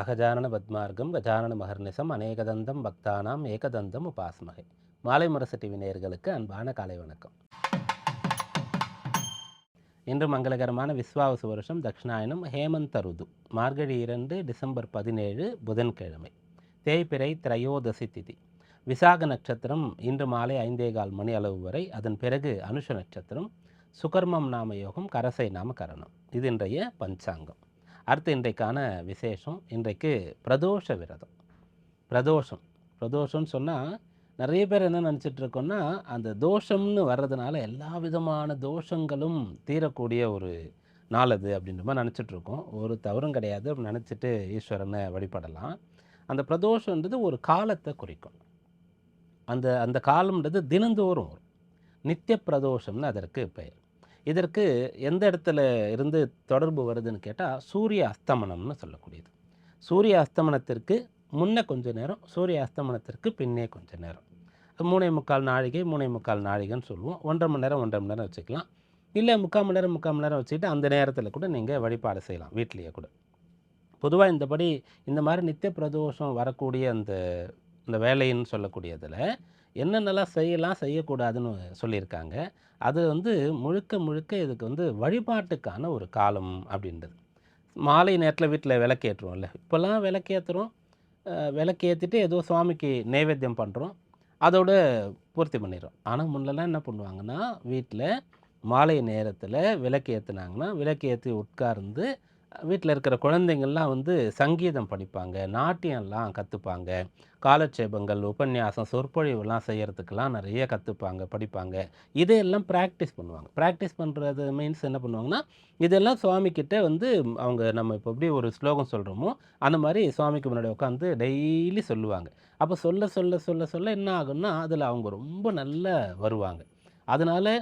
அகஜானன பத்மார்க்கம் கஜானன மகர்நிசம் அநேகதந்தம் பக்தானாம் ஏகதந்தம் உபாஸ்மகை மாலை முரசு டிவி நேயர்களுக்கு அன்பான காலை வணக்கம். இன்று மங்களகரமான விஸ்வாவசு வருஷம் தக்ஷணாயனம் ஹேமந்த ருது. மார்கழி இரண்டு டிசம்பர் பதினேழு புதன்கிழமை. தேய்பிறை திரையோதசி திதி. விசாக நட்சத்திரம் இன்று மாலை ஐந்தே கால் மணி அளவு வரை அதன் பிறகு அனுஷ நட்சத்திரம் சுகர்மம் நாம யோகம் கரசை நாம கரணம். இது இன்றைய பஞ்சாங்கம். அடுத்து இன்றைக்கான விசேஷம் இன்றைக்கு பிரதோஷ விரதம். பிரதோஷம். பிரதோஷம்னு சொன்னால் நிறைய பேர் என்ன நினச்சிட்டுருக்கோன்னா அந்த தோஷம்னு வர்றதுனால எல்லா விதமான தோஷங்களும் தீரக்கூடிய ஒரு நாள் அது அப்படின்ற மாதிரி நினச்சிட்ருக்கோம் ஒரு தவறும் கிடையாது அப்படின்னு நினச்சிட்டு ஈஸ்வரனை வழிபடலாம். அந்த பிரதோஷன்றது ஒரு காலத்தை குறிக்கும். அந்த அந்த காலம்ன்றது தினந்தோறும் வரும். நித்திய பிரதோஷம்னு அதற்கு பெயர். இதற்கு எந்த இடத்துல இருந்து தொடர்பு வருதுன்னு கேட்டால் சூரிய அஸ்தமனம்னு சொல்லக்கூடியது. சூரிய அஸ்தமனத்திற்கு முன்னே கொஞ்ச நேரம் சூரிய அஸ்தமனத்திற்கு பின்னே கொஞ்ச நேரம். மூணே முக்கால் நாழிகை மூணே முக்கால் நாழிகைன்னு சொல்லுவோம். ஒன்றரை மணி நேரம் ஒன்றரை மணி நேரம் வச்சுக்கலாம். இல்லை முக்கால் மணி நேரம் முக்கால் மணி நேரம் வச்சுக்கிட்டு அந்த நேரத்தில் கூட நீங்கள் வழிபாடு செய்யலாம் வீட்லேயே கூட. பொதுவாக இந்தபடி இந்த மாதிரி நித்திய பிரதோஷம் வரக்கூடிய அந்த இந்த வேலைன்னு சொல்லக்கூடியதில் என்னென்னலாம் செய்யலாம் செய்யக்கூடாதுன்னு சொல்லியிருக்காங்க. அது வந்து முழுக்க முழுக்க இதுக்கு வந்து வழிபாட்டுக்கான ஒரு காலம் அப்படின்றது. மாலை நேரத்தில் வீட்டில் விளக்கேற்றுவோம்ல இப்போல்லாம் விளக்கேற்றுறோம் விளக்கேற்றிட்டு ஏதோ சுவாமிக்கு நைவேத்தியம் பண்ணுறோம் அதோடு பூர்த்தி பண்ணிடுறோம். ஆனால் முன்னெல்லாம் என்ன பண்ணுவாங்கன்னா வீட்டில் மாலை நேரத்தில் விளக்கு ஏற்றுனாங்கன்னா விளக்கு ஏற்றி உட்கார்ந்து வீட்டில் இருக்கிற குழந்தைங்கள்லாம் வந்து சங்கீதம் படிப்பாங்க நாட்டியம்லாம் கற்றுப்பாங்க காலட்சேபங்கள் உபன்யாசம் சொற்பொழிவுலாம் செய்கிறதுக்கெல்லாம் நிறைய கற்றுப்பாங்க படிப்பாங்க. இதையெல்லாம் ப்ராக்டிஸ் பண்ணுவாங்க. ப்ராக்டிஸ் பண்ணுறது மீன்ஸ் என்ன பண்ணுவாங்கன்னா இதெல்லாம் சுவாமிக்கிட்ட வந்து அவங்க நம்ம இப்போ எப்படி ஒரு ஸ்லோகம் சொல்கிறோமோ அந்த மாதிரி சுவாமிக்கு முன்னாடி உட்காந்து டெய்லி சொல்லுவாங்க. அப்போ சொல்ல சொல்ல சொல்ல சொல்ல என்ன ஆகும்னா அதில் அவங்க ரொம்ப நல்லா வருவாங்க. அதனால்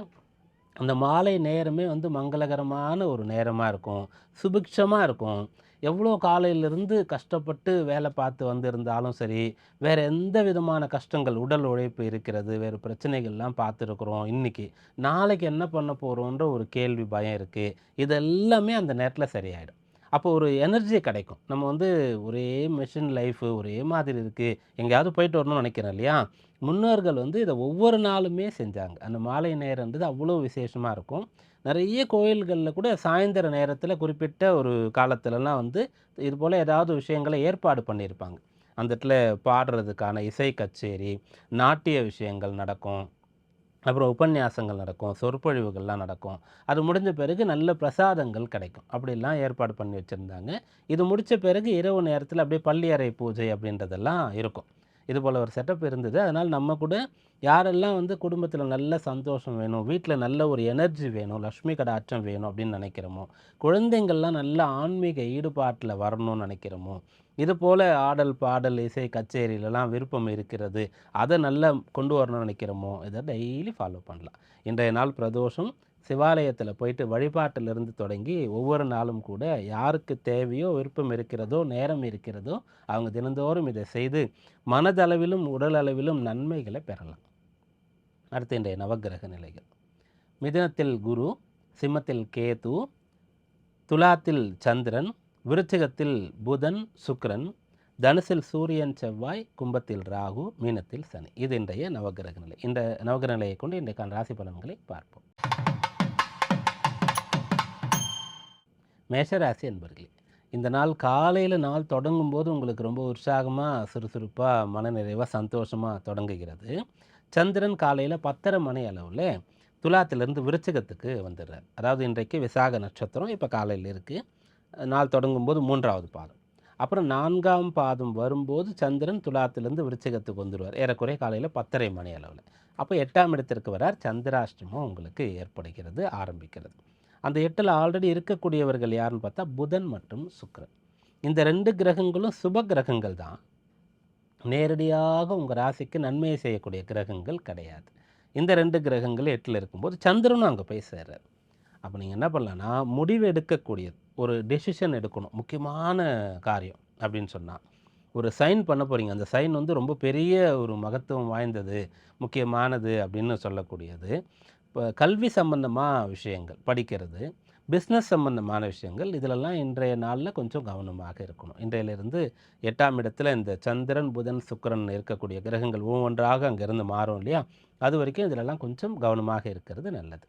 அந்த மாலை நேரமே வந்து மங்களகரமான ஒரு நேரமாக இருக்கும். சுபிக்ஷமாக இருக்கும். எவ்வளோ காலையிலிருந்து கஷ்டப்பட்டு வேலை பார்த்து வந்திருந்தாலும் சரி வேறு எந்த விதமான கஷ்டங்கள் உடல் உழைப்பு இருக்கிறது வேறு பிரச்சனைகள்லாம் பார்த்துருக்குறோம் இன்றைக்கி நாளைக்கு என்ன பண்ண போகிறோன்ற ஒரு கேள்வி பயம் இருக்குது இதெல்லாமே அந்த நேரத்தில் சரியாயிடும். அப்போ ஒரு எனர்ஜி கிடைக்கும். நம்ம வந்து ஒரே மிஷின் லைஃபு ஒரே மாதிரி இருக்குது எங்கேயாவது போயிட்டு வரணும்னு நினைக்கிறேன் இல்லையா? முன்னோர்கள் வந்து இதை ஒவ்வொரு நாளுமே செஞ்சாங்க. அந்த மாலை நேரம்ன்றது அவ்வளோ விசேஷமாக இருக்கும். நிறைய கோயில்களில் கூட சாயந்தர நேரத்தில் குறிப்பிட்ட ஒரு காலத்துலலாம் வந்து இது போல் ஏதாவது விஷயங்களை ஏற்பாடு பண்ணியிருப்பாங்க. அந்த இடத்துல பாடுறதுக்கான இசை கச்சேரி நாட்டிய விஷயங்கள் நடக்கும். அப்புறம் உபன்யாசங்கள் நடக்கும் சொற்பொழிவுகள்லாம் நடக்கும். அது முடிஞ்ச பிறகு நல்ல பிரசாதங்கள் கிடைக்கும். அப்படிலாம் ஏற்பாடு பண்ணி வச்சுருந்தாங்க. இது முடித்த பிறகு இரவு நேரத்தில் அப்படியே பள்ளியறை பூஜை அப்படின்றதெல்லாம் இருக்கும். இது போல் ஒரு செட்டப் இருந்தது. அதனால் நம்ம கூட யாரெல்லாம் வந்து குடும்பத்தில் நல்ல சந்தோஷம் வேணும் வீட்டில் நல்ல ஒரு எனர்ஜி வேணும் லக்ஷ்மி கடாற்றம் வேணும் அப்படின்னு நினைக்கிறோமோ குழந்தைங்கள்லாம் நல்ல ஆன்மீக ஈடுபாட்டில் வரணும்னு நினைக்கிறோமோ இது போல் ஆடல் பாடல் இசை கச்சேரியிலலாம் விருப்பம் இருக்கிறது. அதை நல்லா கொண்டு வரணும்னு நினைக்கிறோமோ? இதை டெய்லி ஃபாலோ பண்ணலாம். இன்றைய நாள் பிரதோஷம். சிவாலயத்தில் போயிட்டு வழிபாட்டிலிருந்து தொடங்கி ஒவ்வொரு நாளும் கூட யாருக்கு தேவையோ விருப்பம் இருக்கிறதோ நேரம் இருக்கிறதோ அவங்க தினந்தோறும் இதை செய்து மனதளவிலும் உடல் அளவிலும் நன்மைகளை பெறலாம். அடுத்து இன்றைய நவகிரக நிலைகள். மிதனத்தில் குரு சிம்மத்தில் கேது துலாத்தில் சந்திரன் விருச்சிகத்தில் புதன் சுக்ரன் தனுசில் சூரியன் செவ்வாய் கும்பத்தில் ராகு மீனத்தில் சனி. இது இன்றைய நவகிரக நிலை. இந்த நவகிரக நிலையை கொண்டு இன்றைக்கான ராசி பலன்களை பார்ப்போம். மேஷராசி என்பர்களே இந்த நாள் காலையில் நாள் தொடங்கும் போது உங்களுக்கு ரொம்ப உற்சாகமாக சுறுசுறுப்பாக மனநிறைவாக சந்தோஷமாக தொடங்குகிறது. சந்திரன் காலையில் பத்தரை மணி அளவில் துலாத்திலிருந்து விருச்சிகத்துக்கு வந்துடுறார். அதாவது இன்றைக்கு விசாக நட்சத்திரம் இப்போ காலையில் இருக்குது நாள் தொடங்கும்போது மூன்றாவது பாதம். அப்புறம் நான்காம் பாதம் வரும்போது சந்திரன் துலாத்திலேருந்து விருச்சிகத்துக்கு வந்துடுவார் ஏறக்குறைய காலையில் பத்தரை மணி அளவில். அப்போ எட்டாம் இடத்திற்கு வரார். சந்திராஷ்டமம் உங்களுக்கு ஏற்படுகிறது ஆரம்பிக்கிறது. அந்த எட்டில் ஆல்ரெடி இருக்கக்கூடியவர்கள் யாருன்னு பார்த்தா புதன் மற்றும் சுக்கரன். இந்த ரெண்டு கிரகங்களும் சுப கிரகங்கள் தான். நேரடியாக உங்கள் ராசிக்கு நன்மையை செய்யக்கூடிய கிரகங்கள் கிடையாது. இந்த ரெண்டு கிரகங்கள் எட்டில் இருக்கும்போது சந்திரனும் அங்கே போய் சேர்றார். அப்போ நீங்கள் என்ன பண்ணலான்னா முடிவு எடுக்கக்கூடியது. ஒரு டெசிஷன் எடுக்கணும். முக்கியமான காரியம் அப்படின்னு சொன்னால் ஒரு சைன் பண்ண போகிறீங்க அந்த சைன் வந்து ரொம்ப பெரிய ஒரு மகத்துவம் வாய்ந்தது முக்கியமானது அப்படின்னு சொல்லக்கூடியது. இப்போ கல்வி சம்பந்தமாக விஷயங்கள் படிக்கிறது பிஸ்னஸ் சம்பந்தமான விஷயங்கள் இதிலெல்லாம் இன்றைய நாளில் கொஞ்சம் கவனமாக இருக்கணும். இன்றையிலிருந்து எட்டாம் இடத்துல இந்த சந்திரன் புதன் சுக்கிரன் இருக்கக்கூடிய கிரகங்கள் ஒவ்வொன்றாக அங்கேருந்து மாறும் இல்லையா? அது வரைக்கும் இதிலெல்லாம் கொஞ்சம் கவனமாக இருக்கிறது நல்லது.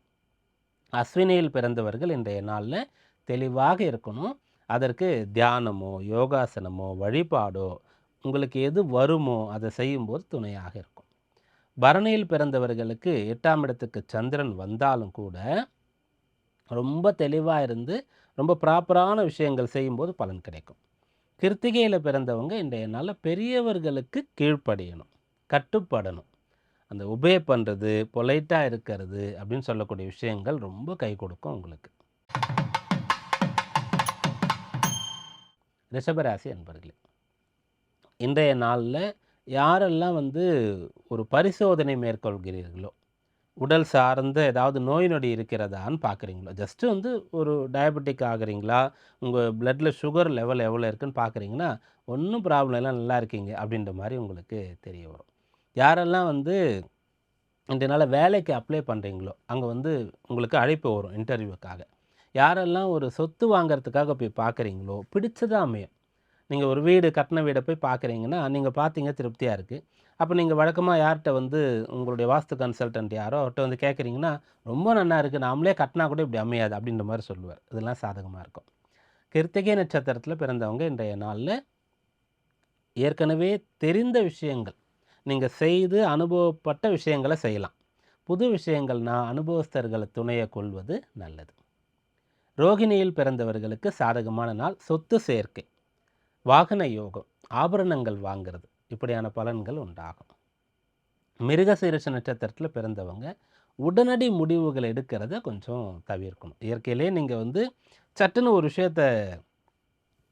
அஸ்வினியில் பிறந்தவர்கள் இன்றைய நாளில் தெளிவாக இருக்கணும். அதற்கு தியானமோ யோகாசனமோ வழிபாடோ உங்களுக்கு எது வருமோ அதை செய்யும்போது துணையாக இருக்கும். பரணியில் பிறந்தவர்களுக்கு எட்டாம் இடத்துக்கு சந்திரன் வந்தாலும் கூட ரொம்ப தெளிவாக இருந்து ரொம்ப ப்ராப்பரான விஷயங்கள் செய்யும்போது பலன் கிடைக்கும். கிருத்திகையில் பிறந்தவங்க இன்றைய நாளில் பெரியவர்களுக்கு கீழ்ப்படியணும் கட்டுப்படணும். அந்த உபே பண்ணுறது பொலைட்டாக இருக்கிறது அப்படின்னு சொல்லக்கூடிய விஷயங்கள் ரொம்ப கை கொடுக்கும் உங்களுக்கு. ரிஷபராசி அன்பர்களே இன்றைய நாளில் யாரெல்லாம் வந்து ஒரு பரிசோதனை மேற்கொள்கிறீர்களோ உடல் சார்ந்த ஏதாவது நோய் நொடி இருக்கிறதான்னு பார்க்குறீங்களோ ஜஸ்ட்டு வந்து ஒரு டயபெட்டிக் ஆகுறீங்களா உங்கள் பிளட்டில் சுகர் லெவல் எவ்வளோ இருக்குன்னு பார்க்குறீங்கன்னா ஒன்றும் ப்ராப்ளம் எல்லாம் நல்லா இருக்கீங்க அப்படின்ற மாதிரி உங்களுக்கு தெரிய வரும். யாரெல்லாம் வந்து இன்றைய வேலைக்கு அப்ளை பண்ணுறீங்களோ அங்கே வந்து உங்களுக்கு அழைப்பு வரும் இன்டர்வியூக்காக யாரெல்லாம் ஒரு சொத்து வாங்குறதுக்காக போய் பார்க்குறீங்களோ பிடிச்சதாக அமையும். நீங்கள் ஒரு வீடு கட்டின வீடை போய் பார்க்குறீங்கன்னா நீங்கள் பார்த்தீங்க திருப்தியாக இருக்குது அப்போ நீங்கள் வழக்கமாக யார்கிட்ட வந்து உங்களுடைய வாஸ்து கன்சல்டன்ட் யாரோ அவர்கிட்ட வந்து கேட்குறீங்கன்னா ரொம்ப நல்லா இருக்குது நாமளே கட்டினா கூட இப்படி அமையாது அப்படின்ற மாதிரி சொல்லுவார். இதெல்லாம் சாதகமாக இருக்கும். கிருத்திகை நட்சத்திரத்தில் பிறந்தவங்க இன்றைய நாளில் ஏற்கனவே தெரிந்த விஷயங்கள் நீங்கள் செய்து அனுபவப்பட்ட விஷயங்களை செய்யலாம். புது விஷயங்கள்னா அனுபவஸ்தர்களை துணையை கொள்வது நல்லது. ரோகிணியில் பிறந்தவர்களுக்கு சாதகமான நாள் சொத்து சேர்க்கை. வாகன யோகம் ஆபரணங்கள் வாங்கிறது இப்படியான பலன்கள் உண்டாகும். மிருகசீரிஷ நட்சத்திரத்தில் பிறந்தவங்க உடனடி முடிவுகள் எடுக்கிறத கொஞ்சம் தவிர்க்கணும். இயற்கையிலே நீங்கள் வந்து சட்டுன்னு ஒரு விஷயத்த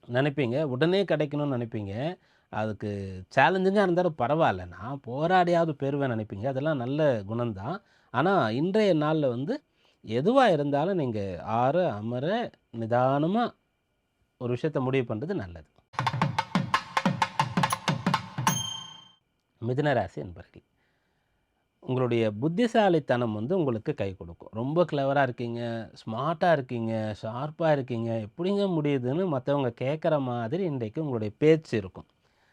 நினைப்பீங்க உடனே கிடைக்கணும்னு நினைப்பீங்க அதுக்கு சேலஞ்சிங்காக இருந்தாலும் பரவாயில்ல. நான் போராடியாவது பெறுவேன் நினைப்பீங்க. அதெல்லாம் நல்ல குணம்தான். ஆனால் இன்றைய நாளில் வந்து எதுவாக இருந்தாலும் நீங்கள் ஆற அமர நிதானமாக ஒரு விஷயத்தை முடிவு பண்ணுறது நல்லது. மிதுனராசி என்பர்கள் உங்களுடைய புத்திசாலித்தனம் வந்து உங்களுக்கு கை கொடுக்கும். ரொம்ப கிளவராக இருக்கீங்க ஸ்மார்ட்டாக இருக்கீங்க ஷார்ப்பாக இருக்கீங்க. எப்படிங்க முடியுதுன்னு மற்றவங்க கேட்குற மாதிரி இன்றைக்கு உங்களுடைய பேச்சு இருக்கும்.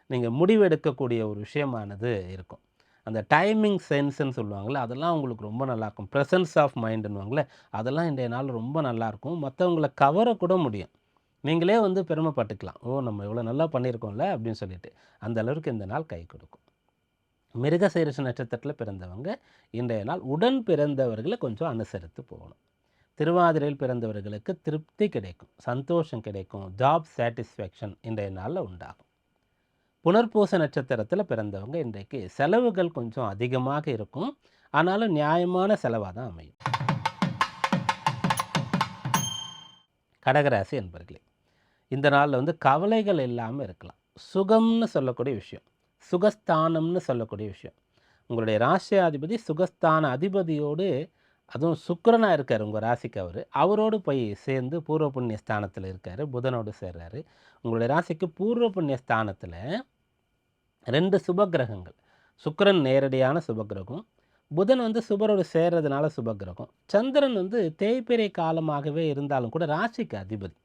நீங்கள் முடிவெடுக்கக்கூடிய ஒரு விஷயமானது இருக்கும். அந்த டைமிங் சென்ஸ்ன்னு சொல்லுவாங்கள்ல அதெல்லாம் உங்களுக்கு ரொம்ப நல்லாயிருக்கும் ப்ரெசன்ஸ் ஆஃப் மைண்டுன்னுவாங்களே அதெல்லாம் இன்றைய நாள் ரொம்ப நல்லாயிருக்கும் மற்றவங்கள கவர கூட முடியும். நீங்களே வந்து பெருமைப்பட்டுக்கலாம் ஓ நம்ம இவ்வளோ நல்லா பண்ணியிருக்கோம்ல அப்படின்னு சொல்லிட்டு. அந்த அளவுக்கு இந்த நாள் கை கொடுக்கும். மிருகசீரிஷ நட்சத்திரத்தில் பிறந்தவங்க இன்றைய நாள் உடன் பிறந்தவர்களை கொஞ்சம் அனுசரித்து போகணும். திருவாதிரையில் பிறந்தவர்களுக்கு திருப்தி கிடைக்கும் சந்தோஷம் கிடைக்கும் ஜாப் சாட்டிஸ்ஃபேக்ஷன் இன்றைய நாளில் உண்டாகும். புனர்பூச நட்சத்திரத்தில் பிறந்தவங்க இன்றைக்கு செலவுகள் கொஞ்சம் அதிகமாக இருக்கும். ஆனாலும் நியாயமான செலவாக தான் அமையும். கடகராசி என்பர்களே இந்த நாளில் வந்து கவலைகள் இல்லாமல் இருக்கலாம். சுகம்னு சொல்லக்கூடிய விஷயம் சுகஸ்தானம்னு சொல்லக்கூடிய விஷயம். உங்களுடைய ராசியாதிபதி சுகஸ்தான அதிபதியோடு அதுவும் சுக்கரனாக இருக்கார் உங்கள் ராசிக்கு அவர். அவரோடு போய் சேர்ந்து பூர்வ புண்ணிய ஸ்தானத்தில் இருக்கார் புதனோடு சேர்றாரு. உங்களுடைய ராசிக்கு பூர்வ புண்ணிய ஸ்தானத்தில் ரெண்டு சுபகிரகங்கள் சுக்கரன் நேரடியான சுபகிரகம் புதன் வந்து சுபரோடு சேர்றதுனால சுபகிரகம் சந்திரன் வந்து தேய்பிரை காலமாகவே இருந்தாலும் கூட ராசிக்கு அதிபதி.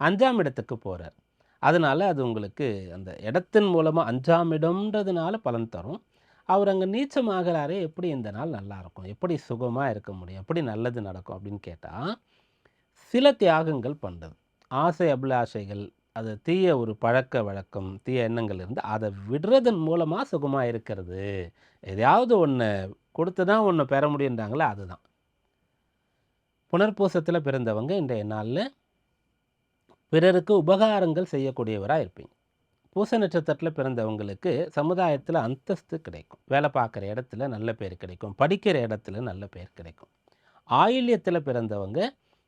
அஞ்சாம் இடத்துக்கு போகிறார் அதனால் அது உங்களுக்கு அந்த இடத்தின் மூலமாக அஞ்சாம் இடம்ன்றதுனால பலன் தரும். அவர் அங்கே நீச்சமாகிறாரே எப்படி இந்த நாள் நல்லாயிருக்கும் எப்படி சுகமாக இருக்க முடியும்? எப்படி நல்லது நடக்கும்? அப்படின்னு கேட்டால் சில தியாகங்கள் பண்ணுறது ஆசை அபிலாஷைகள் அது தீய ஒரு பழக்க வழக்கம் தீய எண்ணங்கள் இருந்து அதை விடுறதன் மூலமாக சுகமாக இருக்கிறது. எதையாவது ஒன்று கொடுத்து தான் ஒன்று பெற முடியுன்றாங்களே அதுதான். புனர்பூசத்தில் பிறந்தவங்க இன்றைய நாளில் பிறருக்கு உபகாரங்கள் செய்யக்கூடியவராக இருப்பீங்க. பூச நட்சத்திரத்தில் பிறந்தவங்களுக்கு சமுதாயத்தில் அந்தஸ்து கிடைக்கும். வேலை பார்க்குற இடத்துல நல்ல பேர் கிடைக்கும். படிக்கிற இடத்துல நல்ல பேர் கிடைக்கும். ஆயுள்யத்தில் பிறந்தவங்க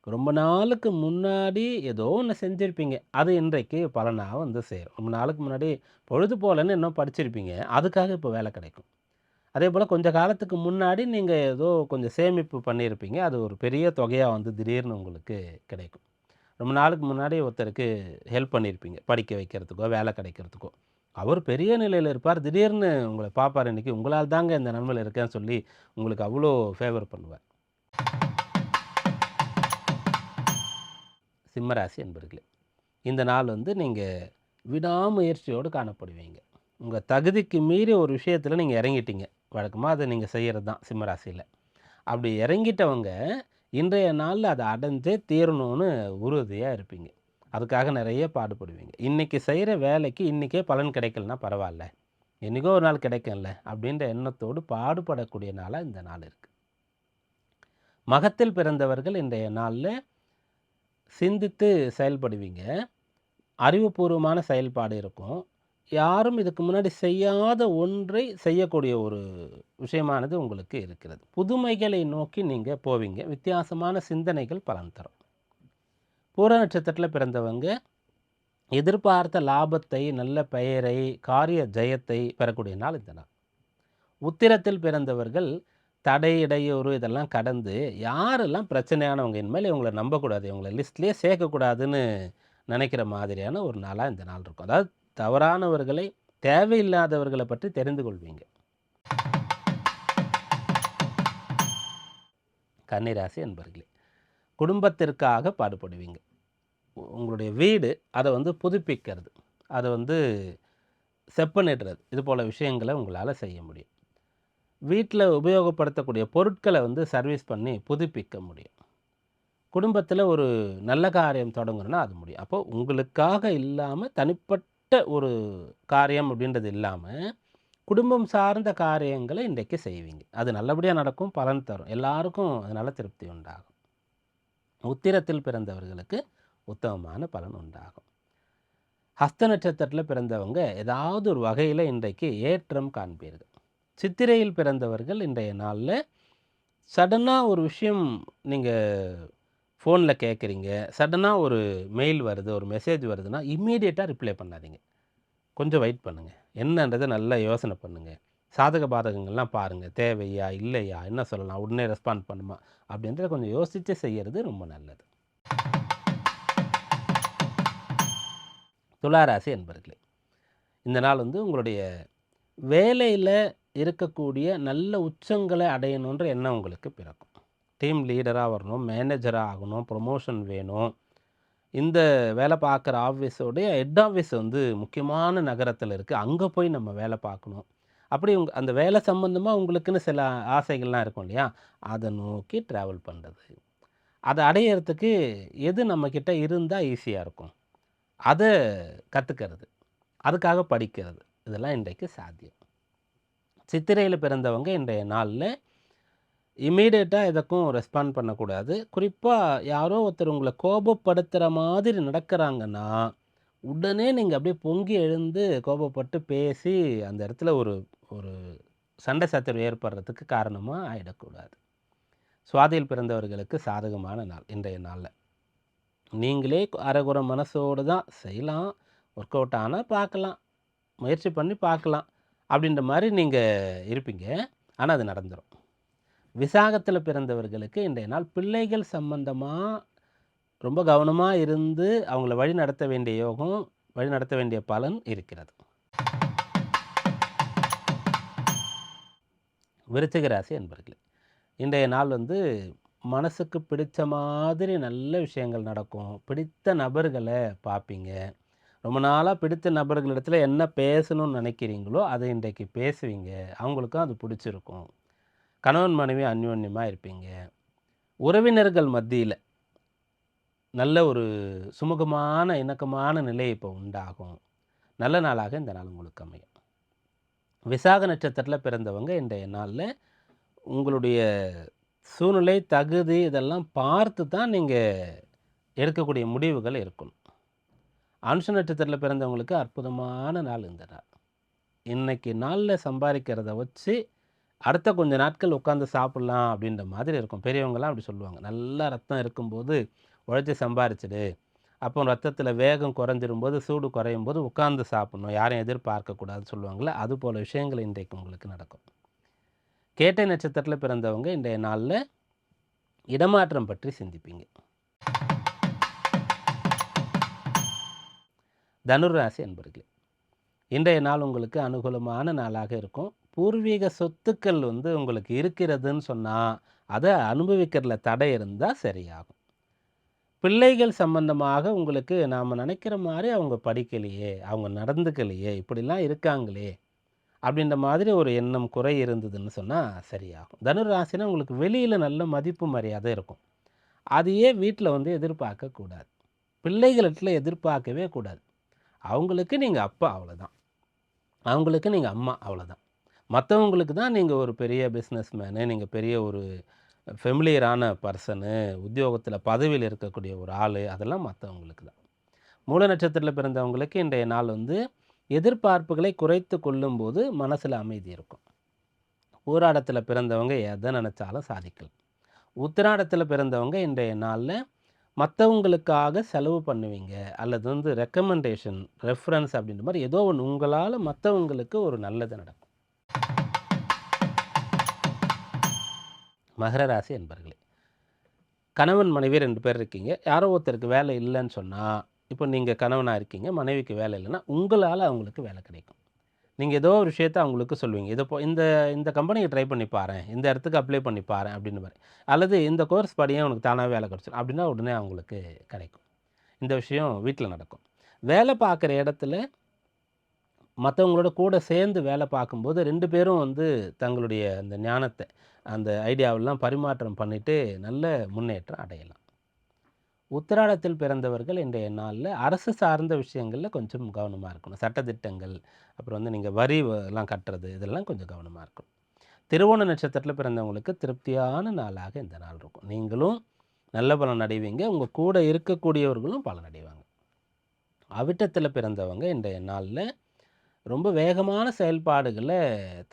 ரொம்ப நாளுக்கு முன்னாடி ஏதோ ஒன்று செஞ்சுருப்பீங்க. அது இன்றைக்கு பலனாக வந்து சேரும். ரொம்ப நாளுக்கு முன்னாடி பொழுது போலன்னு இன்னும் படிச்சிருப்பீங்க. அதுக்காக இப்போ வேலை கிடைக்கும். அதே போல் கொஞ்சம் காலத்துக்கு முன்னாடி நீங்கள் ஏதோ கொஞ்சம் சேமிப்பு பண்ணியிருப்பீங்க அது ஒரு பெரிய தொகையாக வந்து திடீர்னு உங்களுக்கு கிடைக்கும். ரொம்ப நாளுக்கு முன்னாடி ஒருத்தருக்கு ஹெல்ப் பண்ணியிருப்பீங்க படிக்க வைக்கிறதுக்கோ வேலை கிடைக்கிறதுக்கோ. அவர் பெரிய நிலையில் இருப்பார். திடீர்னு உங்களை பார்ப்பார். இன்றைக்கி உங்களால் தாங்க இந்த நன்மையில் இருக்கேன்னு சொல்லி உங்களுக்கு அவ்வளோ ஃபேவர் பண்ணுவார். சிம்மராசி என்பர்களே இந்த நாள் வந்து நீங்கள் விடாமுயற்சியோடு காணப்படுவீங்க. உங்கள் தகுதிக்கு மீறி ஒரு விஷயத்தில் நீங்கள் இறங்கிட்டீங்க. வழக்கமாக அதை நீங்கள் செய்கிறது தான் சிம்மராசியில். அப்படி இறங்கிட்டவங்க இன்றைய நாளில் அதை அடைஞ்சே தீரணும்னு உறுதியாக இருப்பீங்க. அதுக்காக நிறைய பாடுபடுவீங்க. இன்றைக்கி செய்கிற வேலைக்கு இன்றைக்கே பலன் கிடைக்கலனா பரவாயில்ல. என்றைக்கோ ஒரு நாள் கிடைக்கும்ல அப்படின்ற எண்ணத்தோடு பாடுபடக்கூடிய நாளாக இந்த நாள் இருக்குது மகத்தில் பிறந்தவர்கள் இன்றைய நாளில் சிந்தித்து செயல்படுவீங்க. அறிவுபூர்வமான செயல்பாடு இருக்கும். யாரும் இதுக்கு முன்னாடி செய்யாத ஒன்றை செய்யக்கூடிய ஒரு விஷயமானது உங்களுக்கு இருக்கிறது. புதுமைகளை நோக்கி நீங்கள் போவீங்க. வித்தியாசமான சிந்தனைகள் பலன் தரும். பூர நட்சத்திரத்தில் பிறந்தவங்க எதிர்பார்த்த லாபத்தை நல்ல பெயரை காரிய ஜெயத்தை பெறக்கூடிய நாள் இந்த நாள். உத்திரத்தில் பிறந்தவர்கள் தடை இடையூறு இதெல்லாம் கடந்து யாரெல்லாம் பிரச்சனையானவங்க இனிமேல் இவங்களை நம்பக்கூடாது இவங்களை லிஸ்ட்லேயே சேர்க்கக்கூடாதுன்னு நினைக்கிற மாதிரியான ஒரு நாளாக இந்த நாள் இருக்கும். அதாவது தவறானவர்களை தேவையில்லாதவர்களை பற்றி தெரிந்து கொள்வீங்க. கன்னிராசி என்பர்களே குடும்பத்திற்காக பாடுபடுவீங்க. உங்களுடைய வீடு அதை வந்து புதுப்பிக்கிறது. அதை வந்து செப்பனிடுறது. இது போல் விஷயங்களை உங்களால் செய்ய முடியும். வீட்டில் உபயோகப்படுத்தக்கூடிய பொருட்களை வந்து சர்வீஸ் பண்ணி புதுப்பிக்க முடியும். குடும்பத்தில் ஒரு நல்ல காரியம் தொடங்கணும்னா அது முடியும். அப்போ உங்களுக்காக இல்லாமல் தனிப்பட்ட ஒரு காரியம் அப்படின்றது இல்லாமல் குடும்பம் சார்ந்த காரியங்களை இன்றைக்கு செய்வீங்க. அது நல்லபடியாக நடக்கும் பலன் தரும். எல்லாருக்கும் அதனால் திருப்தி உண்டாகும். உத்திரத்தில் பிறந்தவர்களுக்கு உத்தமமான பலன் உண்டாகும். ஹஸ்த நட்சத்திரத்தில் பிறந்தவங்க ஏதாவது ஒரு வகையில் இன்றைக்கு ஏற்றம் காண்பீர்கள். சித்திரையில் பிறந்தவர்கள் இன்றைய நாளில். சடனாக ஒரு விஷயம் நீங்கள் ஃபோனில் கேட்குறீங்க சடனாக ஒரு மெயில் வருது ஒரு மெசேஜ் வருதுன்னா இம்மீடியட்டாக ரிப்ளை பண்ணாதீங்க. கொஞ்சம் வெயிட் பண்ணுங்கள் என்னன்றதை நல்லா யோசனை பண்ணுங்கள் சாதக பாதகங்கள்லாம் பாருங்கள் தேவையா இல்லையா என்ன சொல்லலாம் உடனே ரெஸ்பாண்ட் பண்ணுமா அப்படின்றத கொஞ்சம் யோசித்து செய்கிறது ரொம்ப நல்லது. துளாராசி என்பர்களே இந்த நாள் வந்து உங்களுடைய வேலையில் இருக்கக்கூடிய நல்ல உச்சங்களை அடையணுன்ற எண்ணம் உங்களுக்கு பிறக்கும். டீம் லீடராக வரணும் மேனேஜராக ஆகணும் ப்ரொமோஷன் வேணும். இந்த வேலை பார்க்குற ஆஃபீஸோடைய ஹெட் ஆஃபீஸ் வந்து முக்கியமான நகரத்தில் இருக்குது அங்கே போய் நம்ம வேலை பார்க்கணும். அப்படி உங்க அந்த வேலை சம்மந்தமாக உங்களுக்குன்னு சில ஆசைகள்லாம் இருக்கும் இல்லையா? அதை நோக்கி ட்ராவல் பண்ணுறது அதை அடையிறதுக்கு எது நம்மக்கிட்ட இருந்தால் ஈஸியாக இருக்கும். அதை கற்றுக்கிறது அதுக்காக படிக்கிறது. இதெல்லாம் இன்றைக்கு சாத்தியம். சித்திரையில் பிறந்தவங்க இன்றைய நாளில் இமீடியட்டாக எதுக்கும் ரெஸ்பாண்ட் பண்ணக்கூடாது. குறிப்பாக யாரோ ஒருத்தர் உங்களை கோபப்படுத்துகிற மாதிரி நடக்கிறாங்கன்னா உடனே நீங்கள் அப்படியே பொங்கி எழுந்து கோபப்பட்டு பேசி அந்த இடத்துல ஒரு ஒரு சண்டை சச்சரவு ஏற்படுறதுக்கு காரணமாக ஆகிடக்கூடாது சுவாதியில் பிறந்தவர்களுக்கு சாதகமான நாள் இன்றைய நாளில். நீங்களே அரைகுறை மனசோடு தான் செய்யலாம். ஒர்க் அவுட் ஆனால் பார்க்கலாம். முயற்சி பண்ணி பார்க்கலாம். அப்படின்ற மாதிரி நீங்கள் இருப்பீங்க. ஆனால் அது நடந்துடும் விசாகத்தில் பிறந்தவர்களுக்கு இன்றைய நாள் பிள்ளைகள் சம்பந்தமாக ரொம்ப கவனமாக இருந்து அவங்கள வழி நடத்த வேண்டிய யோகம் வழி நடத்த வேண்டிய பலன் இருக்கிறது. விருச்சிக ராசி என்பர்களே இன்றைய நாள் வந்து மனசுக்கு பிடித்த மாதிரி நல்ல விஷயங்கள் நடக்கும். பிடித்த நபர்களை பார்ப்பீங்க. ரொம்ப நாளாக பிடித்த நபர்களிடத்தில் என்ன பேசணும்னு நினைக்கிறீங்களோ அதை இன்றைக்கு பேசுவீங்க. அவங்களுக்கும் அது பிடிச்சிருக்கும். கணவன் மனைவி அந்யோன்யமாக இருப்பீங்க. உறவினர்கள் மத்தியில் நல்ல ஒரு சுமூகமான இணக்கமான நிலை இப்போ உண்டாகும். நல்ல நாளாக இந்த நாள் உங்களுக்கு அமையும். விசாக நட்சத்திரத்தில் பிறந்தவங்க இன்றைய நாளில் உங்களுடைய சூழ்நிலை தகுதி இதெல்லாம் பார்த்து தான் நீங்கள் எடுக்கக்கூடிய முடிவுகள் இருக்கணும். அனுஷ நட்சத்திரத்தில் பிறந்தவங்களுக்கு அற்புதமான நாள் இந்த நாள். இன்றைக்கி நாளில் சம்பாதிக்கிறத வச்சு அடுத்த கொஞ்ச நாட்கள் உட்காந்து சாப்பிட்லாம் அப்படின்ற மாதிரி இருக்கும். பெரியவங்களாம் அப்படி சொல்லுவாங்க. நல்லா ரத்தம் இருக்கும்போது உழைச்சி சம்பாரிச்சிடு. அப்போ ரத்தத்தில் வேகம் குறைஞ்சிரும்போது சூடு குறையும் போது உட்காந்து சாப்பிடணும். யாரையும் எதிர்பார்க்கக்கூடாதுன்னு சொல்லுவாங்களே அது போல் விஷயங்கள் இன்றைக்கு உங்களுக்கு நடக்கும். கேட்டை நட்சத்திரத்தில் பிறந்தவங்க இன்றைய நாளில் இடமாற்றம் பற்றி சிந்திப்பீங்க. தனுராசி அன்பர்களே இன்றைய நாள் உங்களுக்கு அனுகூலமான நாளாக இருக்கும். பூர்வீக சொத்துக்கள் வந்து உங்களுக்கு இருக்கிறதுன்னு சொன்னால் அதை அனுபவிக்கிறதுல தடை இருந்தால் சரியாகும். பிள்ளைகள் சம்பந்தமாக உங்களுக்கு நாம் நினைக்கிற மாதிரி அவங்க படிக்கலையே அவங்க நடந்துக்கலையே இப்படிலாம் இருக்காங்களே அப்படின்ற மாதிரி ஒரு எண்ணம் குறை இருந்ததுன்னு சொன்னால் சரியாகும். தனுராசினா உங்களுக்கு வெளியில் நல்ல மதிப்பு மரியாதை இருக்கும். அதையே வீட்டில் வந்து எதிர்பார்க்கக்கூடாது. பிள்ளைகளிடத்தில் எதிர்பார்க்கவே கூடாது. அவங்களுக்கு நீங்கள் அப்பா அவ்வளோதான் அவங்களுக்கு நீங்கள் அம்மா அவ்வளோதான் மற்றவங்களுக்கு தான் நீங்கள் ஒரு பெரிய பிஸ்னஸ் மேனு நீங்கள் பெரிய ஒரு ஃபெமிலியரான பர்சனு உத்தியோகத்தில் பதவியில் இருக்கக்கூடிய ஒரு ஆள் அதெல்லாம் மற்றவங்களுக்கு தான். மூல நட்சத்திரத்தில் பிறந்தவங்களுக்கு இன்றைய நாள் வந்து எதிர்பார்ப்புகளை குறைத்து கொள்ளும்போது மனசில் அமைதி இருக்கும். ஊராடத்தில் பிறந்தவங்க எதை நினச்சாலும் சாதிக்கலாம். உத்திராடத்தில் பிறந்தவங்க இன்றைய நாளில் மற்றவங்களுக்காக செலவு பண்ணுவீங்க. அல்லது வந்து ரெக்கமெண்டேஷன் ரெஃபரன்ஸ் அப்படின்ற மாதிரி ஏதோ ஒன்று உங்களால் மற்றவங்களுக்கு ஒரு நல்லது நடக்கும். மகர ராசி என்பர்களே கணவன் மனைவி ரெண்டு பேர் இருக்கீங்க. யாரோ ஒருத்தருக்கு வேலை இல்லைன்னு சொன்னால் இப்போ நீங்கள் கணவனாக இருக்கீங்க மனைவிக்கு வேலை இல்லைன்னா உங்களால் அவங்களுக்கு வேலை கிடைக்கும். நீங்கள் ஏதோ ஒரு விஷயத்த அவங்களுக்கு சொல்லுவீங்க. இதை போ இந்த இந்த கம்பெனியை ட்ரை பண்ணி பாரேன். இந்த இடத்துக்கு அப்ளை பண்ணி பாரு அப்படின்னு மாதிரி அல்லது இந்த கோர்ஸ் படியே உனக்கு தானாக வேலை கிடச்சிடும் அப்படின்னா உடனே அவங்களுக்கு கிடைக்கும். இந்த விஷயம் வீட்டில் நடக்கும். வேலை பார்க்குற இடத்துல மற்றவங்களோட கூட சேர்ந்து வேலை பார்க்கும்போது ரெண்டு பேரும் வந்து தங்களுடைய அந்த ஞானத்தை அந்த ஐடியாவெல்லாம் பரிமாற்றம் பண்ணிவிட்டு நல்ல முன்னேற்றம் அடையலாம். உத்திராடத்தில் பிறந்தவர்கள் இன்றைய நாளில் அரசு சார்ந்த விஷயங்களில் கொஞ்சம் கவனமாக இருக்கணும். சட்டத்திட்டங்கள் அப்புறம் வந்து நீங்கள் வரி எல்லாம் கட்டுறது இதெல்லாம் கொஞ்சம் கவனமாக இருக்கணும். திருவோண நட்சத்திரத்தில் பிறந்தவங்களுக்கு திருப்தியான நாளாக இந்த நாள் இருக்கும். நீங்களும் நல்ல பலன் அடைவீங்க. உங்கள் கூட இருக்கக்கூடியவர்களும் பலன் அடைவாங்க. அவிட்டத்தில் பிறந்தவங்க இன்றைய நாளில் ரொம்ப வேகமான செயல்பாடுகளை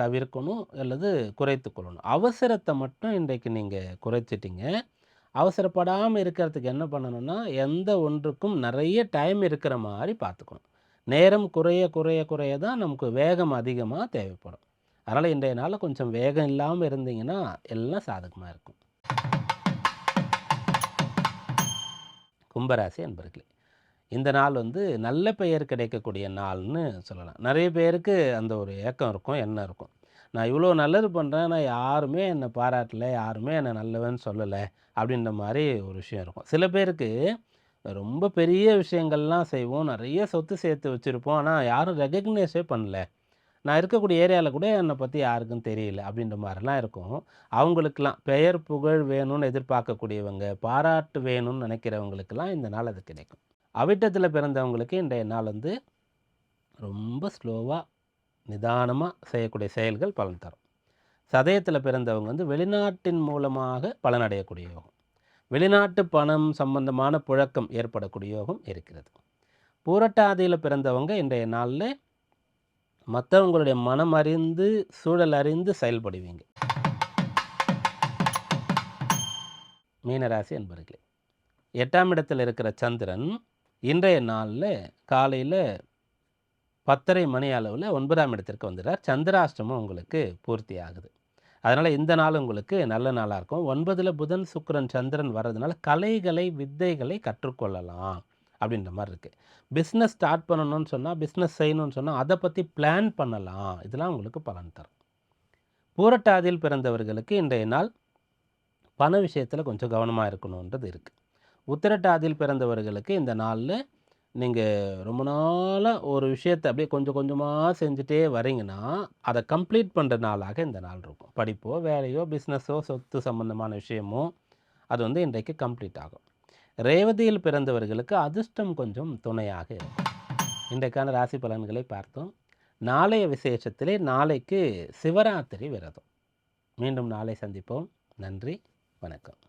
தவிர்க்கணும் அல்லது குறைத்து கொள்ளணும். அவசரத்தை மட்டும் இன்றைக்கு நீங்கள் குறைச்சிட்டிங்க. அவசரப்படாமல் இருக்கிறதுக்கு என்ன பண்ணணும்னா எந்த ஒன்றுக்கும் நிறைய டைம் இருக்கிற மாதிரி பார்த்துக்கணும். நேரம் குறைய குறைய குறைய தான் நமக்கு வேகம் அதிகமாக தேவைப்படும். அதனால் இன்றைய நாளில் கொஞ்சம் வேகம் இல்லாமல் இருந்தீங்கன்னா எல்லாம் சாதகமாக இருக்கும். கும்பராசி அன்பர்களே இந்த நாள் வந்து நல்ல பெயர் கிடைக்கக்கூடிய நாள்னு சொல்லலாம். நிறைய பேருக்கு அந்த ஒரு ஏக்கம் இருக்கும் எண்ணம் இருக்கும். நான் இவ்வளோ நல்லது பண்ணுறேன் ஆனால் யாருமே என்னை பாராட்டலை. யாருமே என்னை நல்லவன்னு சொல்லலை. அப்படின்ற மாதிரி ஒரு விஷயம் இருக்கும். சில பேருக்கு ரொம்ப பெரிய விஷயங்கள்லாம் செய்வோம். நிறைய சொத்து சேர்த்து வச்சுருப்போம். ஆனால் யாரும் ரெகக்னைஸே பண்ணல. நான் இருக்கக்கூடிய ஏரியாவில் கூட என்னை பற்றி யாருக்கும் தெரியல. அப்படின்ற மாதிரிலாம் இருக்கும். அவங்களுக்கெல்லாம் பெயர் புகழ் வேணும்னு எதிர்பார்க்கக்கூடியவங்க பாராட்டு வேணும்னு நினைக்கிறவங்களுக்கெல்லாம் இந்த நாள் அது கிடைக்கும். அவிட்டத்தில் பிறந்தவங்களுக்கு இன்றைய நாள் வந்து ரொம்ப ஸ்லோவாக நிதானமாக செய்யக்கூடிய செயல்கள் பலன் தரும். சதயத்தில் பிறந்தவங்க வந்து வெளிநாட்டின் மூலமாக பலனடையக்கூடிய யோகம். வெளிநாட்டு பணம் சம்பந்தமான புழக்கம் ஏற்படக்கூடிய யோகம் இருக்கிறது. பூரட்டாதியில் பிறந்தவங்க இன்றைய நாளில் மற்றவங்களுடைய மனம் அறிந்து சூழல் அறிந்து செயல்படுவீங்க. மீனராசி என்பர்களே எட்டாம் இடத்தில் இருக்கிற சந்திரன் இன்றைய நாளில் காலையில் பத்தரை மணி அளவில் ஒன்பதாம் இடத்திற்கு வந்துடுறார். சந்திராஷ்டமம் உங்களுக்கு பூர்த்தி ஆகுது. அதனால் இந்த நாள் உங்களுக்கு நல்ல நாளாக இருக்கும். ஒன்பதில் புதன் சுக்கரன் சந்திரன் வர்றதுனால கலைகளை வித்தைகளை கற்றுக்கொள்ளலாம் அப்படின்ற மாதிரி இருக்குது பிஸ்னஸ் ஸ்டார்ட் பண்ணணும்னு சொன்னால் பிஸ்னஸ் செய்யணும்னு சொன்னால் அதை பற்றி பிளான் பண்ணலாம். இதெல்லாம் உங்களுக்கு பலன் தரும். பூரட்டாதியில் பிறந்தவர்களுக்கு இன்றைய நாள் பண விஷயத்தில் கொஞ்சம் கவனமாக இருக்கணுன்றது இருக்குது உத்திரட்டாதியில் பிறந்தவர்களுக்கு இந்த நாளில் நீங்கள் ரொம்ப நாளாக ஒரு விஷயத்தை அப்படியே கொஞ்சம் கொஞ்சமாக செஞ்சுட்டே வரீங்கன்னா அதை கம்ப்ளீட் பண்ணுற நாளாக இந்த நாள் இருக்கும். படிப்போ வேலையோ பிஸ்னஸோ சொத்து சம்மந்தமான விஷயமோ அது வந்து இன்றைக்கு கம்ப்ளீட் ஆகும். ரேவதியில் பிறந்தவர்களுக்கு அதிர்ஷ்டம் கொஞ்சம் துணையாக இருக்கும். இன்றைக்கான ராசி பலன்களை பார்த்தோம். நாளைய விசேஷத்திலே நாளைக்கு சிவராத்திரி விரதம். மீண்டும் நாளை சந்திப்போம். நன்றி வணக்கம்.